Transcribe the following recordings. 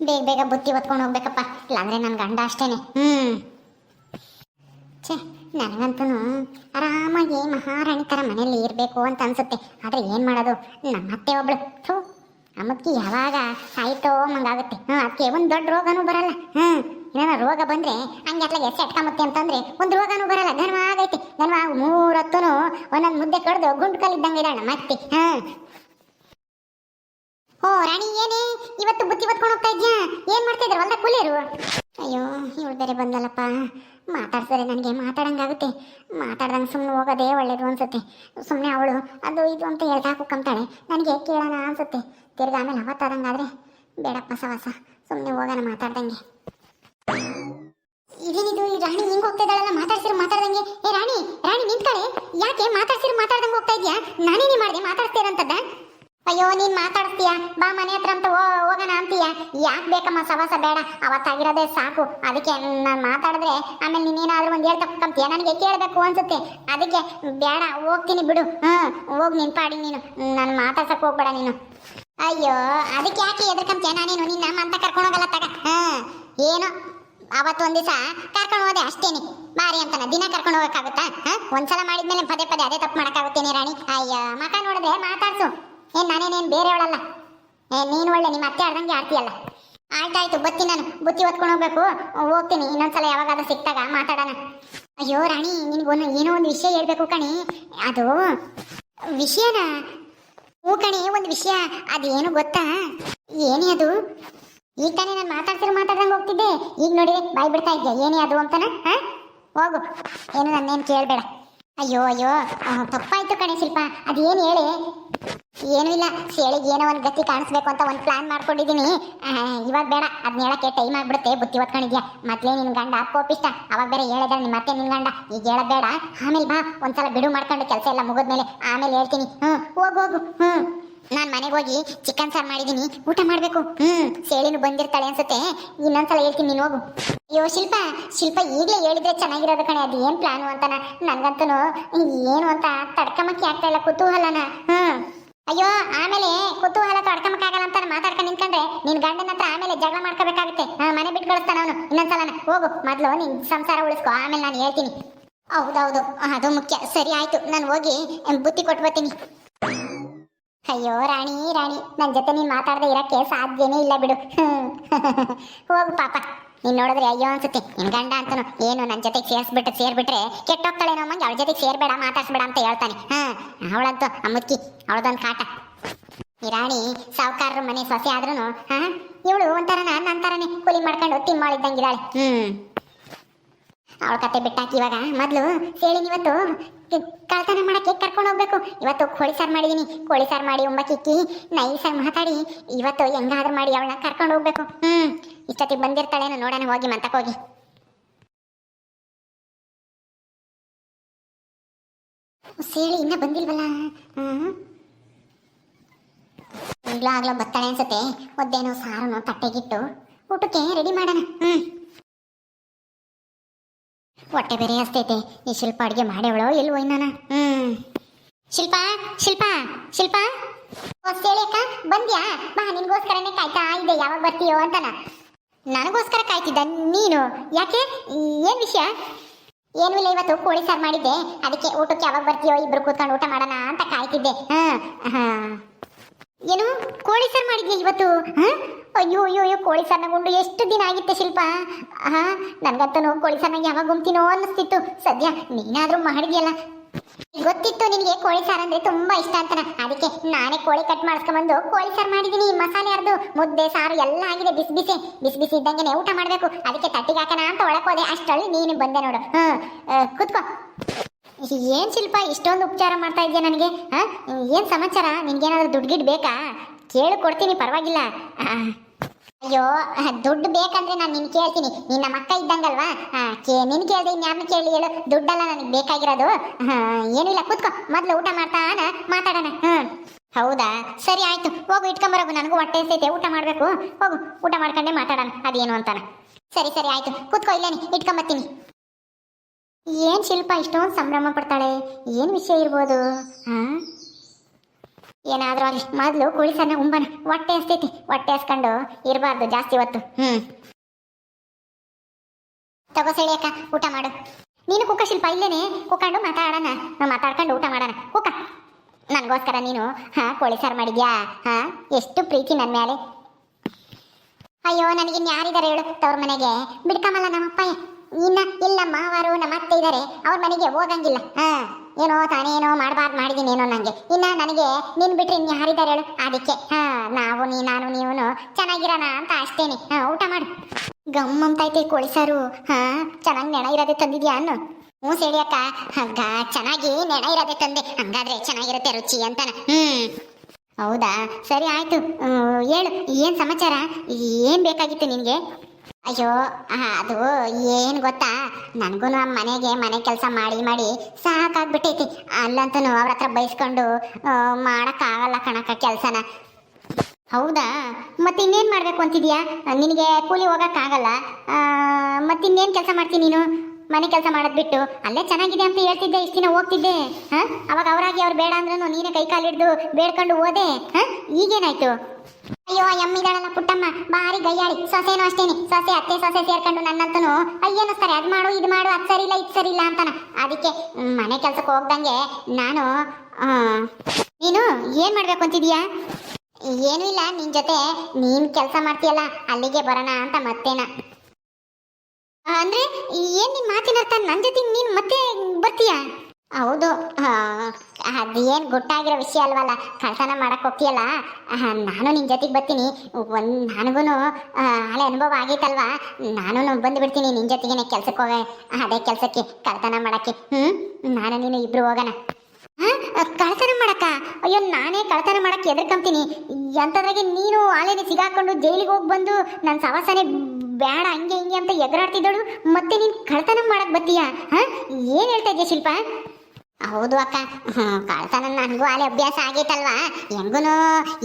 ಬೇಗ ಬೇಗ ಬುತ್ತಿ ಹೊತ್ಕೊಂಡು ಹೋಗ್ಬೇಕಪ್ಪ. ಇಲ್ಲಾಂದ್ರೆ ನನ್ನ ಗಂಡ ಅಷ್ಟೇನೆ. ಹ್ಮ್. ಛೇ ನನಗಂತೂ ಆರಾಮಾಗಿ ಮಹಾರಾಣಿ ಥರ ಮನೇಲಿ ಇರಬೇಕು ಅಂತ ಅನ್ಸುತ್ತೆ. ಆದ್ರೆ ಏನು ಮಾಡೋದು? ನಮ್ಮ ಅತ್ತೆ ಒಬ್ಳು. ಥೂ, ಅಮ್ಮಕ್ಕಿ ಯಾವಾಗ ಆಯ್ತೋ ಮಂಗಾಗುತ್ತೆ ಹ್ಞೂ ಅದಕ್ಕೆ ಒಂದು ದೊಡ್ಡ ರೋಗನೂ ಬರಲ್ಲ. ಹ್ಮ್ ಏನಾರ ರೋಗ ಬಂದ್ರೆ ಹಂಗೆ ಅತ್ಲಾಗೆ ಎಟ್ಕೊಂಬತ್ತೆ ಅಂತಂದ್ರೆ ಒಂದು ರೋಗನೂ ಬರಲ್ಲ. ಧನ್ವ ಆಗೈತಿ ಧನ್ವ ಮೂರತ್ತೂ ಒಂದೊಂದು ಮುದ್ದೆ ಕಡ್ದು ಗುಂಡು ಕಲ್ಲಿದ್ದಂಗೆ ಇದ್ದಾಳೆ ಮತ್ತೆ ಹಾಂ ಓ, ರಾಣಿ, ಏನೇ? ಇವತ್ತು ಬುದ್ಧಿ ಬತ್ಕೊಂಡು ಹೋಗ್ತಾ ಇದ್ಯಾ? ಏನ್ ಮಾಡ್ತಾ ಇದ್ರು ಹೊಲ್ದ ಕೂಲಿಯರು ಅಯ್ಯೋ, ಇವಳು ಬೇರೆ ಬಂದಲ್ಲಪ್ಪ ಮಾತಾಡ್ತಾರೆ ನನಗೆ ಮಾತಾಡಂಗಾಗುತ್ತೆ ಮಾತಾಡ್ದಂಗೆ ಸುಮ್ಮನೆ ಹೋಗೋದೇ ಒಳ್ಳೇದು ಅನ್ಸುತ್ತೆ. ಸುಮ್ಮನೆ ಅವಳು, ಅದು ಇದು ಅಂತ ಹೇಳ್ತಾ ಕುಕ್ಕಂತಾಳೆ ನನಗೆ ಕೇಳೋಣ ಅನ್ಸುತ್ತೆ. ತಿರ್ಗಾ ಆಮೇಲೆ ಅವತ್ತಾದಂಗಾದ್ರೆ ಬೇಡಪ್ಪ ಸವಾಸ. ಸುಮ್ಮನೆ ಹೋಗೋಣ ಮಾತಾಡ್ದಂಗೆ. ಇದೇನಿದು? ಈ ರಾಣಿ ಹಿಂಗೆ ಹೋಗ್ತಾ ಇದ್ದಾಳಲ್ಲ? ಮಾತಾಡ್ಸಿರು ಮಾತಾಡ್ದಂಗೆ. ಏ, ರಾಣಿ ರಾಣಿ ನಿಂತ್ಕಳೆ. ಯಾಕೆ ಮಾತಾಡ್ಸಿರು ಮಾತಾಡ್ದಂಗೆ ಹೋಗ್ತಾ ಇದೆಯಾ? ನಾನೇನೇ ಮಾಡಿದೆ? ಮಾತಾಡ್ತೀರಂತದ್ದ ಅಯ್ಯೋ, ನೀನ್ ಮಾತಾಡ್ತೀಯ? ಬಾ ಮನೆ ಹತ್ರ ಅಂತ ಹೋಗೋಣ ಅಂತೀಯ? ಯಾಕೆ ಬೇಕಮ್ಮ ಸವಾಸ ಬೇಡ? ಅವತ್ತಾಗಿರೋದೇ ಸಾಕು. ಅದಕ್ಕೆ ನಾನು ಮಾತಾಡಿದ್ರೆ ಆಮೇಲೆ ನೀನೇನಾದ್ರೂ ಒಂದು ಹೇಳ್ತಾ ಕುಕ್ಕಂತೀಯ ನನಗೆ ಕೇಳಬೇಕು ಅನ್ಸುತ್ತೆ. ಅದಕ್ಕೆ ಬೇಡ, ಹೋಗ್ತೀನಿ ಬಿಡು. ಹ್ಮ್ ಹೋಗ್ ನಿನ್ ಪಾಡಿ ನೀನು. ನಾನು ಮಾತಾಡ್ಸಕ್ ಹೋಗ್ಬೇಡ ನೀನು. ಅಯ್ಯೋ, ಅದಕ್ಕೆ ಯಾಕೆ ಎದ್ರಕಂತೀಯ ನಾನೇನು? ನಿನ್ನ ಅಂತ ಕರ್ಕೊಂಡು ಹೋಗಲ್ಲ ತಗ. ಹಾ, ಏನೋ? ಅವತ್ತು ಒಂದ್ ದಿವಸ ಕರ್ಕೊಂಡು ಹೋದೆ ಅಷ್ಟೇನಿ. ಬಾರಿ ಅಂತಾನೆ ದಿನ ಕರ್ಕೊಂಡು ಹೋಗಕ್ಕಾಗುತ್ತಾ? ಹಾಂ, ಒಂದ್ಸಲ ಮಾಡಿದ್ಮೇಲೆ ಪದೇ ಪದೇ ಅದೇ ತಪ್ಪು ಮಾಡಕ್ಕಾಗುತ್ತೇನೆ ರಾಣಿ. ಅಯ್ಯ, ಮಕ ನೋಡಿದ್ರೆ ಮಾತಾಡ್ಸು. ಏನ್ ನಾನೇನೇನು ಬೇರೆಯವಳಲ್ಲ? ಏ, ನೀನು ಒಳ್ಳೆ, ನಿಮ್ಮ ಅತ್ತೆ ಆಡ್ದಂಗೆ ಆಡ್ತೀಯಲ್ಲ. ಆಯ್ತಾಯ್ತು ಬತ್ತಿ ನಾನು. ಬುತ್ತಿ ಹೊತ್ಕೊಂಡು ಹೋಗ್ಬೇಕು. ಹೋಗ್ತೀನಿ. ಇನ್ನೊಂದ್ಸಲ ಯಾವಾಗಾದ್ರೂ ಸಿಕ್ತಾಗ ಮಾತಾಡೋಣ. ಅಯ್ಯೋ, ರಾಣಿ ನಿನ್ಗೊಂದು ಏನೋ ಒಂದು ವಿಷಯ ಹೇಳ್ಬೇಕು ಕಣಿ. ಅದು ವಿಷಯನ? ಹ್ಞೂ ಕಣಿ, ಒಂದು ವಿಷಯ. ಅದೇನು ಗೊತ್ತಾ? ಏನೇ ಅದು? ಈಗ ತಾನೇ ನಾನು ಮಾತಾಡ್ತಿರೋ ಮಾತಾಡ್ದಂಗೆ ಹೋಗ್ತಿದ್ದೆ. ಈಗ ನೋಡಿ ಬಾಯ್ ಬಿಡ್ತಾ ಇದ್ದೆ ಏನೇ ಅದು ಅಂತನ? ಹಾ? ಹೋಗು. ಏನು ನನ್ನೇನು ಕೇಳಬೇಡ. ಅಯ್ಯೋ ಅಯ್ಯೋ. ತಪ್ಪಾಯಿತು ತಪ್ಪಾಯ್ತು ಕಣೆ ಶಿಲ್ಪ. ಏನು ಹೇಳಿ? ಏನೂ ಇಲ್ಲ. ಸೇಳಿಗೆ ಏನೋ ಒಂದು ಗತಿ ಕಾಣಿಸ್ಬೇಕು ಅಂತ ಒಂದು ಪ್ಲಾನ್ ಮಾಡ್ಕೊಂಡಿದ್ದೀನಿ. ಇವಾಗ ಬೇಡ. ಅದನ್ನ ಹೇಳಕ್ಕೆ ಟೈಮ್ ಆಗ್ಬಿಡುತ್ತೆ. ಬುತ್ತಿ ಹೊತ್ಕೊಂಡಿದ್ಯಾ? ಮೊದಲೇ ನಿನ್ನ ಗಂಡ ಕೋಪಿಷ್ಟ ಅವಾಗ ಬೇರೆ ಹೇಳಿದ್ರೆ ನಿಮ್ಮ ಮತ್ತೆ ನಿನ್ನ ಗಂಡ. ಈಗ ಹೇಳಬೇಡ. ಬೇಡ ಆಮೇಲೆ ಬಾ. ಒಂದ್ಸಲ ಬಿಡು ಮಾಡ್ಕೊಂಡು ಕೆಲಸ ಎಲ್ಲ ಮುಗಿದ್ಮೇಲೆ ಆಮೇಲೆ ಹೇಳ್ತೀನಿ. ಹ್ಞೂ ಹೋಗು ಹೋಗು. ಹ್ಞೂ ನಾನು ಮನೆಗೆ ಹೋಗಿ ಚಿಕನ್ ಸಾರು ಮಾಡಿದ್ದೀನಿ. ಊಟ ಮಾಡಬೇಕು. ಹ್ಞೂ ಸೇಳಿನು ಬಂದಿರ್ತಾಳೆ ಅನ್ಸುತ್ತೆ. ಇನ್ನೊಂದ್ಸಲ ಹೇಳ್ತೀನಿ ನೀನು ಹೋಗು. ಅಯ್ಯೋ, ಶಿಲ್ಪ. ಶಿಲ್ಪ, ಈಗಲೇ ಹೇಳಿದ್ರೆ ಚೆನ್ನಾಗಿರೋದು ಕಣೆ. ಅದು ಏನು ಪ್ಲಾನು ಅಂತಾನ ನನಗಂತೂ ಏನು ಅಂತ ತಡ್ಕಮಕ್ಕಿ ಆಗ್ತಾ ಇಲ್ಲ. ಕುತೂಹಲನ. ಹ್ಮ್. ಅಯ್ಯೋ, ಆಮೇಲೆ ಕುತೂಹಲ ತಡ್ಕಮಕ್ಕಾಗಲ್ಲ ಅಂತ ಮಾತಾಡ್ಕೊಂಡು ನಿಂತ್ಕೊಂಡ್ರೆ ನಿನ್ ಗಂಡನ ಹತ್ರ ಆಮೇಲೆ ಜಗಳ ಮಾಡ್ಕೋಬೇಕಾಗುತ್ತೆ. ಮನೆ ಬಿಟ್ಟು ಕಳಿಸ್ತಾನ ಅವನು. ಇನ್ನೊಂದ್ಸಲ ಹೋಗು, ಮೊದಲು ನಿನ್ ಸಂಸಾರ ಉಳಿಸ್ಕೊ. ಆಮೇಲೆ ನಾನು ಹೇಳ್ತೀನಿ. ಹೌದೌದು, ಅದು ಮುಖ್ಯ. ಸರಿ ಆಯ್ತು, ನಾನು ಹೋಗಿ ಬುತ್ತಿ ಕೊಟ್ಟು ಬರ್ತೀನಿ. ಅಯ್ಯೋ, ರಾಣಿ ರಾಣಿ. ನನ್ನ ಜೊತೆ ನೀನು ಮಾತಾಡದೆ ಇರಕ್ಕೆ ಸಾಧ್ಯನೇ ಇಲ್ಲ ಬಿಡು. ಹೋಗು ಪಾಪ. ನೀನ್ ನೋಡಿದ್ರೆ ಅಯ್ಯೋ ಅನ್ಸುತ್ತೆ. ನಿನ್ ಗಂಡ ಅಂತನು ಏನು ನನ್ನ ಜೊತೆಗೆ ಸೇರಿಸ್ಬಿಟ್ಟು ಸೇರ್ಬಿಟ್ರೆ ಕೆಟ್ಟೋಗ್ತಾಳೇನೋ ಅಮ್ಮಂಗೆ ಅವಳ ಜೊತೆಗೆ ಸೇರ್ಬೇಡ, ಮಾತಾಡ್ಸ್ಬೇಡ ಅಂತ ಹೇಳ್ತಾನೆ. ಹಾ, ಅವಳಂತೂ ಅಮ್ಮಕ್ಕಿ ಅವಳದೊಂದು ಕಾಟ. ಈ ರಾಣಿ ಮನೆ ಸೊಸೆ ಆದ್ರೂ ಹಾ, ಇವಳು ಒಂಥರ ನನ್ನ ಥರನೇ ಕೂಲಿ ಮಾಡ್ಕೊಂಡು ತಿಮ್ಮಾಳಿದ್ದಂಗಿದ್ದಾಳೆ. ಹ್ಮ್. ಅವಳ ಕತೆ ಬಿಟ್ಟಾಕಿ ಇವಾಗ ಮೊದಲು ಸೇಳಿನ ಇವತ್ತು ಕಳ್ತನ ಮಾಡಕ್ಕೆ ಕರ್ಕೊಂಡು ಹೋಗ್ಬೇಕು. ಇವತ್ತು ಕೋಳಿ ಸಾರು ಮಾಡಿದೀನಿ. ಕೋಳಿ ಸಾರು ಮಾಡಿ ಉಂಬಕ್ಕಿಕ್ಕಿ ನೈಸಾಗಿ ಮಾತಾಡಿ, ಇವತ್ತು ಹೆಂಗಾದ್ರೂ ಮಾಡಿ ಅವಳನ್ನ ಕರ್ಕೊಂಡು ಹೋಗ್ಬೇಕು. ಇಷ್ಟೊತ್ತಿಗೆ ಬಂದಿರ್ತಾಳೇನೋ ನೋಡೋಣ, ಹೋಗಿ ಹೋಗಿ. ಸೇಳಿ, ಇನ್ನ ಬಂದಿಲ್ವಲ್ಲ? ಹ್ಞೂ ಈಗ್ಲೂ ಆಗ್ಲೋ ಬತ್ತಾಳೆ ಅನ್ಸುತ್ತೆ. ಒದ್ದೇನೋ ಸಾರನು ತಟ್ಟೆಗಿಟ್ಟು. ಊಟಕ್ಕೆ ರೆಡಿ ಮಾಡೋಣ. ಹ್ಮ್. ಹೊಟ್ಟೆ ಬೇರೆ ಅಸ್ತೈತೆ ಈ ಶಿಲ್ಪ ಅಡುಗೆ ಮಾಡ್ಯವಳೋ ಇಲ್ವೋ ಇನ್ನಾನ? ಹ್ಮ್. ಶಿಲ್ಪ ಶಿಲ್ಪ ಶಿಲ್ಪ. ಸೇಳಿಯಕ್ಕ ಬಂದ್ಯಾ? ಬಾ, ನಿನ್ಗೋಸ್ಕರನೇ ಕಾಯ್ತಾ ಇದೆ ಯಾವಾಗ ಬರ್ತೀಯೋ ಅಂತನ. ನನಗೋಸ್ಕರ ಕಾಯ್ತಿದ್ದ ನೀನು? ಯಾಕೆ? ಏನ್ ವಿಷಯ? ಏನೂ ಇಲ್ಲ, ಇವತ್ತು ಕೋಳಿ ಸಾರು ಮಾಡಿದ್ದೆ. ಅದಕ್ಕೆ ಊಟಕ್ಕೆ ಯಾವಾಗ ಬರ್ತೀಯೋ ಇಬ್ರು ಕೂತ್ಕೊಂಡು ಊಟ ಮಾಡೋಣ ಅಂತ ಕಾಯ್ತಿದ್ದೆ. ಏನು? ಕೋಳಿ ಸಾರು ಮಾಡಿದ್ಯಾ ಇವತ್ತು? ಅಯ್ಯೋ ಅಯ್ಯೋ ಅಯ್ಯೋ, ಕೋಳಿ ಸಾರ್ನ ಗುಂಡು ಎಷ್ಟು ದಿನ ಆಗಿತ್ತೆ ಶಿಲ್ಪ? ಹಾ, ನನ್ಗಂತೂ ಕೋಳಿ ಸಾರ್ನ ಯಾವಾಗ ಗುಮ್ತಿನೋ ಅನ್ನಿಸ್ತಿತ್ತು. ಸದ್ಯ ನೀನಾದ್ರೂ ಮಾಡಿದ್ಯಲ್ಲ. ಗೊತ್ತಿತ್ತು ನಿನಗೆ ಕೋಳಿ ಸಾರು ಅಂದ್ರೆ ತುಂಬಾ ಇಷ್ಟ ಅಂತನ. ಅದಕ್ಕೆ ನಾನೇ ಕೋಳಿ ಕಟ್ ಮಾಡಿಸ್ಕೊಂಬಂದು ಕೋಳಿ ಸಾರು ಮಾಡಿದ್ದೀನಿ ಮಸಾಲೆ ಅರ್ದು, ಮುದ್ದೆ, ಸಾರು ಎಲ್ಲ ಆಗಿದೆ, ಬಿಸಿ ಬಿಸಿ. ಬಿಸಿ ಬಿಸಿ ಇದ್ದಂಗೆ ಊಟ ಮಾಡಬೇಕು. ಅದಕ್ಕೆ ತಟ್ಟಿಗೆ ಹಾಕೋಣ ಅಂತ ಒಳಕೋದೆ ಅಷ್ಟರಲ್ಲಿ ನೀನು ಬಂದೆ ನೋಡು. ಹ್ಮ್ ಕುತ್ಕೋ. ಏನು ಶಿಲ್ಪ, ಇಷ್ಟೊಂದು ಉಪಚಾರ ಮಾಡ್ತಾ ಇದೆಯಾ ನನಗೆ? ಹಾಂ ಏನ್ ಸಮಾಚಾರ? ನಿನಗೇನಾದ್ರೂ ದುಡ್ಡು ಗಿಡ್ ಬೇಕಾ? ಕೇಳು, ಕೊಡ್ತೀನಿ, ಪರವಾಗಿಲ್ಲ. ಅಯ್ಯೋ ದುಡ್ಡು ಬೇಕಂದ್ರೆ ನಾನು ನಿನ್ ಕೇಳ್ತೀನಿ. ನಿನ್ನ ಅಕ್ಕ ಇದ್ದಂಗಲ್ವಾ? ನಿನ್ ಕೇಳ್ದೆ ಇನ್ಯಾರನ್ನ ಕೇಳಿ ಹೇಳು. ದುಡ್ಡಲ್ಲ ನನಗೆ ಬೇಕಾಗಿರೋದು. ಏನಿಲ್ಲ, ಕೂತ್ಕೋ. ಮೊದಲು ಊಟ ಮಾಡ್ತಾನ ಮಾತಾಡೋಣ. ಹ್ಞೂ ಹೌದಾ? ಸರಿ, ಆಯ್ತು. ಹೋಗು, ಇಟ್ಕೊಂಬರೋಗು. ನನಗೂ ಹೊಟ್ಟೆ ಎಸ್ತೈತೆ ಊಟ ಮಾಡಬೇಕು. ಹೋಗು, ಊಟ ಮಾಡ್ಕೊಂಡೆ ಮಾತಾಡೋಣ. ಅದೇನು ಅಂತಾನೆ. ಸರಿ ಸರಿ, ಆಯ್ತು. ಕೂತ್ಕೋ ಇಲ್ಲೇನೆ ಇಟ್ಕೊಂಬತ್ತೀನಿ. ಏನು ಶಿಲ್ಪ, ಇಷ್ಟೊಂದು ಸಂಭ್ರಮ ಪಡ್ತಾಳೆ? ಏನು ವಿಷಯ ಇರ್ಬೋದು? ಹಾ? ಏನಾದ್ರೂ ಮೊದ್ಲು ಕೋಳಿ ಸಣ್ಣ ಉಂಬನ. ಹೊಟ್ಟೆ ಹಸ್ತೈತಿ. ಹೊಟ್ಟೆ ಹಸ್ಕೊಂಡು ಇರಬಾರ್ದು ಜಾಸ್ತಿ ಹೊತ್ತು. ಹ್ಮ್. ತಗೋ ಅಕ್ಕ, ಊಟ ಮಾಡು. ನೀನು ಕುಕ್ಕ ಶಿಲ್ಪ, ಇಲ್ಲೇನೆ? ಕುಕ್ಕಂಡು ಮಾತಾಡೋಣ. ನಾವು ಮಾತಾಡ್ಕೊಂಡು ಊಟ ಮಾಡೋಣ. ಕುಕ್ಕ. ನನಗೋಸ್ಕರ ನೀನು, ಹಾ, ಕೋಳಿ ಸಾರು ಮಾಡಿದ್ಯಾ? ಹಾ, ಎಷ್ಟು ಪ್ರೀತಿ ನನ್ನ ಮೇಲೆ ಅಯ್ಯೋ, ನನಗೆ ಯಾರಿದ್ದಾರೆ ಹೇಳು, ತವ್ರ ಮನೆಗೆ. ಬಿಡ್ಕಮಲ್ಲ ನಮ್ಮಪ್ಪ ಇನ್ನ ಇಲ್ಲ, ಮಾವರು ನಮ್ಮ ಅತ್ತೆ ಇದ್ದಾರೆ ಅವ್ರ ಮನೆಗೆ ಹೋಗಂಗಿಲ್ಲ. ಹಾ. ಏನೋ ತಾನೇನೋ ಮಾಡಬಾರ್ದು ಮಾಡಿದೀನಿ ಏನೋ ನನಗೆ ಇನ್ನು ನನಗೆ ನಿನ್ ಬಿಟ್ಟರೆ ಇನ್ ಯಾರಿದ್ದಾರೆ ಹೇಳು? ಅದಕ್ಕೆ ಹಾ, ನಾವು, ನೀ, ನಾನು ನೀವು ಚೆನ್ನಾಗಿರೋಣ ಅಂತ ಅಷ್ಟೇನೆ. ಹಾಂ, ಊಟ ಮಾಡು. ಐತಿ ಕೋಳಿ ಸಾರು. ಹಾ, ಚೆನ್ನಾಗಿ ನೆಣ ಇರೋದೇ ತಂದಿದ್ಯಾ ಅನ್ನು? ಹ್ಞೂ ಸೇಳಿಯಕ್ಕ ಅಕ್ಕ. ಹಂಗ ಚೆನ್ನಾಗಿ ನೆಣ ಇರೋದೇ ತಂದೆ. ಹಂಗಾದ್ರೆ ಚೆನ್ನಾಗಿರುತ್ತೆ ರುಚಿ ಅಂತಾನೆ. ಹ್ಞೂ ಹೌದಾ? ಸರಿ ಆಯ್ತು. ಹೇಳು, ಏನು ಸಮಾಚಾರ? ಏನು ಬೇಕಾಗಿತ್ತು ನಿನಗೆ? ಅಯ್ಯೋ ಅದು ಏನು ಗೊತ್ತಾ? ನನಗೂ ಮನೆಗೆ ಮನೆ ಕೆಲಸ ಮಾಡಿ ಮಾಡಿ ಸಾಕಾಗ್ಬಿಟ್ಟೈತಿ. ಅಲ್ಲಂತೂ ಅವ್ರ ಹತ್ರ ಬೈಸ್ಕೊಂಡು ಮಾಡೋಕ್ಕಾಗಲ್ಲ ಕಣಕ್ಕ ಕೆಲಸನ. ಹೌದಾ? ಮತ್ತೆ ಇನ್ನೇನು ಮಾಡಬೇಕು ಅಂತಿದ್ಯಾ? ನಿನಗೆ ಕೂಲಿ ಹೋಗೋಕ್ಕಾಗಲ್ಲ. ಮತ್ತೆ ಇನ್ನೇನು ಕೆಲಸ ಮಾಡ್ತೀನಿ ನೀನು? ಮನೆ ಕೆಲಸ ಮಾಡೋದು ಬಿಟ್ಟು ಅಲ್ಲೇ ಚೆನ್ನಾಗಿದೆ ಅಂತ ಹೇಳ್ತಿದ್ದೆ, ಇಷ್ಟು ದಿನ ಹೋಗ್ತಿದ್ದೆ. ಹಾಂ? ಅವಾಗ ಅವರಾಗಿ ಅವ್ರು ಬೇಡ ಅಂದ್ರೂ ನೀನೇ ಕೈ ಕಾಲಿಡ್ದು ಬೇಡ್ಕೊಂಡು ಹೋದೆ. ಹಾಂ? ಈಗೇನಾಯ್ತು? ಅಯ್ಯೋ ಎಮ್ಮಿದಾಳಲ್ಲ ಪುಟ್ಟಮ್ಮ, ಬಾರಿ ಗಯ್ಯಾಳಿ ಸೊಸೆನೂ ಅಷ್ಟೇನೆ. ಸೊಸೆ, ಅತ್ತೆ, ಸೊಸೆ ಸೇರ್ಕೊಂಡು ನನ್ನಂತನು ಸರಿ ಅದು ಮಾಡು, ಇದು ಮಾಡು, ಅದು ಸರಿ ಇಲ್ಲ ಇದು ಸರಿ ಇಲ್ಲ ಅಂತಾನ. ಅದಕ್ಕೆ ಮನೆ ಕೆಲ್ಸಕ್ಕೆ ಹೋಗ್ದಂಗೆ ನಾನು ನೀನು ಏನ್ ಮಾಡ್ಬೇಕು ಅಂತಿದೀಯ? ಏನೂ ಇಲ್ಲ, ನಿನ್ ಜೊತೆ ನೀನ್ ಕೆಲಸ ಮಾಡ್ತೀಯಲ್ಲ, ಅಲ್ಲಿಗೆ ಬರೋಣ ಅಂತ ಮತ್ತೇನ. ಅಂದ್ರೆ ಏನ್ ನಿನ್ ಮಾತಿನ ಅರ್ಥ? ನನ್ ಜೊತೆ ನೀನ್ ಮತ್ತೆ ಬರ್ತೀಯಾ? ಹೌದು ಅದೇನ್ ಗುಟ್ಟಾಗಿರೋ ವಿಷಯ ಅಲ್ವಲ್ಲ? ಕಳ್ತನ ಮಾಡಕ್ಕೆ ಹೋಗ್ತೀಯಲ್ಲ? ನಾನು ನಿನ್ ಜೊತೆಗೆ ಬರ್ತೀನಿ. ಒಂದು ನನಗೂ ಹಳೆ ಅನುಭವ ಆಗೈತಲ್ವಾ? ನಾನು ಬಂದು ಬಿಡ್ತೀನಿ ನಿನ್ ಜೊತೆಗೇನೆ ಕೆಲ್ಸಕ್ಕೆ ಹೋಗ. ಅದೇ ಕೆಲಸಕ್ಕೆ ಕಳ್ತನ ಮಾಡಕ್ಕೆ. ಹ್ಞೂ ನಾನು ನೀನು ಇಬ್ರು ಹೋಗೋಣ. ಕಳ್ತನ ಮಾಡಕ್ಕ? ಅಯ್ಯೋ, ನಾನೇ ಕಳ್ತನ ಮಾಡಕ್ಕೆ ಎದ್ರಕಂತೀನಿ ಎಂಥದ್ರಾಗೆ ನೀನು ಆಲೇನೆ ಸಿಗಾಕೊಂಡು ಜೈಲಿಗೆ ಹೋಗಿ ಬಂದು ನನ್ನ ಸವಾಸನೆ ಬೇಡ ಹಂಗೆ ಹಿಂಗೆ ಅಂತ ಎದುರಾಡ್ತಿದ್ದಳು ಮತ್ತೆ ನೀನು ಕಳ್ತನ ಮಾಡಕ್ಕೆ ಬತ್ತೀಯಾ ಹಾಂ? ಏನು ಹೇಳ್ತಾ ಇದೆಯಾ ಶಿಲ್ಪ? ಹೌದು ಅಕ್ಕ. ಕಳ್ತನ ನನಗೂ ಅಲ್ಲಿ ಅಭ್ಯಾಸ ಆಗೈತಲ್ವಾ ಹೆಂಗೂ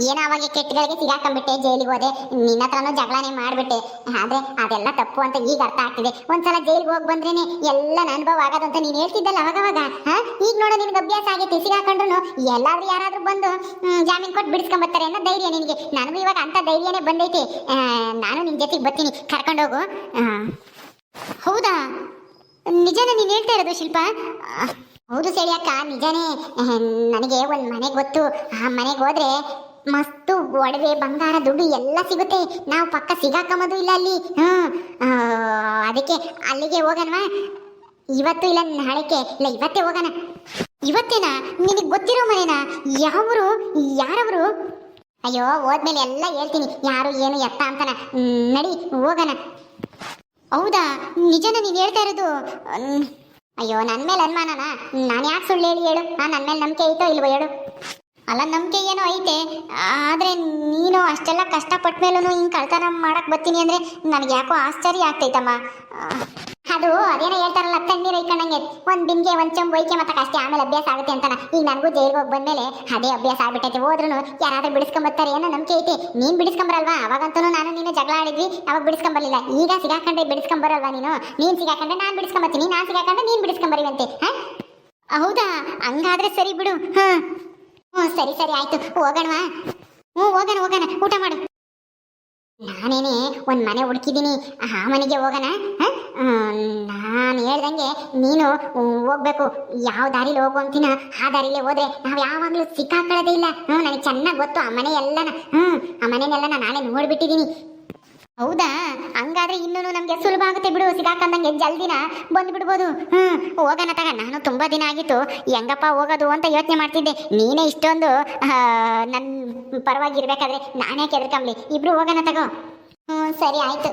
ಏನೋ ಅವಾಗ ಕೆಟ್ಟಗಳಿಗೆ ಸಿಗಾಕೊಂಡ್ಬಿಟ್ಟೆ, ಜೈಲಿಗೆ ಹೋದೆ. ನಿನ್ನ ಹತ್ರನೂ ಜಗಳನೇ ಮಾಡ್ಬಿಟ್ಟೆ. ಆದ್ರೆ ಅದೆಲ್ಲ ತಪ್ಪು ಅಂತ ಈಗ ಅರ್ಥ ಆಗ್ತಿದೆ. ಒಂದ್ಸಲ ಜೈಲಿಗೆ ಹೋಗಿ ಬಂದ್ರೇನೆ ಎಲ್ಲ ಅನುಭವ ಆಗೋದು ಅಂತ ನೀನು ಹೇಳ್ತಿದ್ದಲ್ಲ ಅವಾಗವಾಗ ಈಗ ನೋಡು ನಿನ್ಗೆ ಅಭ್ಯಾಸ ಆಗೈತೆ ಸಿಗಾಕೊಂಡ್ರು ಎಲ್ಲಾದ್ರೂ ಯಾರಾದ್ರೂ ಬಂದು ಜಾಮೀನು ಕೊಟ್ಟು ಬಿಡಿಸ್ಕೊಂಬರ್ತಾರೆ ಅನ್ನೋ ಧೈರ್ಯ ನಿನಗೆ. ನನಗೂ ಇವಾಗ ಅಂತ ಧೈರ್ಯನೇ ಬಂದೈತೆ. ನಾನು ನಿನ್ ಜೊತೆಗೆ ಬರ್ತೀನಿ. ಕರ್ಕೊಂಡೋಗು ಹೌದಾ? ನಿಜನ ನೀನು ಹೇಳ್ತಾ ಇರೋದು ಶಿಲ್ಪ? ಹೌದು ಸರಿ ಅಕ್ಕ ನಿಜನೇ ನನಗೆ ಒಂದು ಮನೆ ಗೊತ್ತು. ಆ ಮನೆಗೆ ಹೋದ್ರೆ ಮಸ್ತು ಒಡವೆ ಬಂಗಾರ ದುಡ್ಡು ಎಲ್ಲ ಸಿಗುತ್ತೆ. ನಾವು ಪಕ್ಕ ಸಿಗಾಕಮದು ಇಲ್ಲ ಅಲ್ಲಿ. ಆ, ಅದಕ್ಕೆ ಅಲ್ಲಿಗೆ ಹೋಗಣ ಇವತ್ತು ಇಲ್ಲ ನಾಳೆಗೆ ಇಲ್ಲ ಇವತ್ತೇ ಹೋಗೋಣ. ಇವತ್ತೇನಾ? ನಿನಗೆ ಗೊತ್ತಿರೋ ಮನೆನಾ? ಯಾವರು? ಯಾರವರು? ಅಯ್ಯೋ ಹೋದ್ಮೇಲೆ ಎಲ್ಲ ಹೇಳ್ತೀನಿ. ಯಾರು ಏನು ಎತ್ತ ಅಂತಾನ. ನಡಿ ಹೋಗೋಣ. ಹೌದಾ? ನಿಜನ ನೀನು ಹೇಳ್ತಾ ಇರೋದು. ಅಯ್ಯೋ ನನ್ನ ಮೇಲೆ ಅನುಮಾನನಾ? ನಾನು ಯಾಕೆ ಸುಳ್ಳು ಹೇಳಿ ಹೇಳು? ಹಾ ನನ್ನ ಮೇಲೆ ನಂಬಿಕೆ ಐತೋ ಇಲ್ವೋ ಹೇಳು. ಅಲ್ಲ ನಂಬಿಕೆ ಏನೋ ಐತೆ. ಆದ್ರೆ ನೀನು ಅಷ್ಟೆಲ್ಲ ಕಷ್ಟಪಟ್ಟ ಮೇಲೂ ಹಿಂಗೆ ಕಳ್ತನ ಮಾಡಕ್ಕೆ ಬರ್ತೀನಿ ಅಂದ್ರೆ ನನಗೆ ಯಾಕೋ ಆಶ್ಚರ್ಯ ಆಗ್ತೈತಮ್ಮ. ಆ, ಅದು ಅದೇನೋ ಹೇಳ್ತಾರಲ್ಲ ತಣ್ಣೀರು ಐಕಣಂಗೆ ಒಂದ್ ಬಿಂಗೆ ಒಂದು ಚಂಬು ಒಯ್ಕೆ ಮತ್ತೆ ಅಷ್ಟೇ ಆಮೇಲೆ ಅಭ್ಯಾಸ ಆಗುತ್ತೆ ಅಂತಾನ. ಈಗ ನನಗೂ ಜೈಲಿಗೆ ಹೋಗಿ ಬಂದ್ಮೇಲೆ ಅದೇ ಅಭ್ಯಾಸ ಆಗ್ಬಿಟ್ಟೈತೆ. ಹೋದ್ರು ಯಾರಾದ್ರೂ ಬಿಡಿಸ್ಕೊಂಬರ್ತಾರೆ ಏನೋ ನಂಬಿಕೆ ಐತಿ. ನೀನ್ ಬಿಡಿಸ್ಕೊಂಬರಲ್ವಾ? ಅವಾಗಂತೂ ನಾನು ನೀನು ಜಗಳ ಆಡಿದ್ವಿ, ಅವಾಗ ಬಿಡಿಸ್ಕೊಂಬರ್ಲಿಲ್ಲ. ಈಗ ಸಿಗಾಕೊಂಡೆ ಬಿಡಿಸ್ಕೊಂಬರಲ್ವಾ ನೀನು? ನೀನು ಸಿಗಾಕೊಂಡ್ರೆ ನಾನು ಬಿಡಿಸ್ಕೊಂಬರ್ತೀನಿ ನಾನ್ ನೀನು ನೀನ್ ಬಿಡಿಸ್ಕೊಂಬರಿವಂತೆ, ಹಾ? ಹೌದಾ? ಹಂಗಾದ್ರೆ ಸರಿ ಬಿಡು. ಹಾಂ. ಹ್ಞೂ ಸರಿ ಸರಿ, ಆಯ್ತು. ಹೋಗೋಣವಾ. ಹ್ಞೂ ಹೋಗೋಣ ಹೋಗೋಣ. ಊಟ ಮಾಡು. ನಾನೇನೆ ಒಂದು ಮನೆ ಹುಡುಕಿದ್ದೀನಿ. ಆ ಮನೆಗೆ ಹೋಗೋಣ ನಾನು ಹೇಳ್ದಂಗೆ ನೀನು ಹೋಗ್ಬೇಕು. ಯಾವ ದಾರಿಲಿ ಹೋಗು ಅಂತೀನ? ಆ ದಾರಿಲೇ ಹೋದ್ರೆ ನಾವು ಯಾವಾಗಲೂ ಸಿಕ್ಕಾಕೊಳ್ಳೋದೇ ಇಲ್ಲ. ಹ್ಞೂ ನನಗೆ ಚೆನ್ನಾಗಿ ಗೊತ್ತು, ಆ ಮನೆ ಎಲ್ಲನ ಹ್ಞೂ ಆ ಮನೆನೆಲ್ಲ ನಾನೇ ನೋಡ್ಬಿಟ್ಟಿದ್ದೀನಿ ಹೌದಾ? ಹಂಗಾದ್ರೆ ಇನ್ನೂ ನಮಗೆ ಸುಲಭ ಆಗುತ್ತೆ ಬಿಡು ಸಿಗಾಕಂದಂಗೆ ಜಲ್ದಿನ ಬಂದ್ಬಿಡ್ಬೋದು. ಹ್ಞೂ ಹೋಗೋಣ ತಗ, ನಾನು ತುಂಬಾ ದಿನ ಆಗಿತ್ತು. ಹೆಂಗಪ್ಪ ಹೋಗೋದು ಅಂತ ಯೋಚನೆ ಮಾಡ್ತಿದ್ದೆ. ನೀನೇ ಇಷ್ಟೊಂದು ನನ್ನ ಪರವಾಗಿರ್ಬೇಕಾದ್ರೆ ನಾನೇ ಕೆದರ್ಕಂಬ್ಲಿ. ಇಬ್ರು ಹೋಗೋಣ ತಗೋ. ಹ್ಞೂ ಸರಿ, ಆಯ್ತು.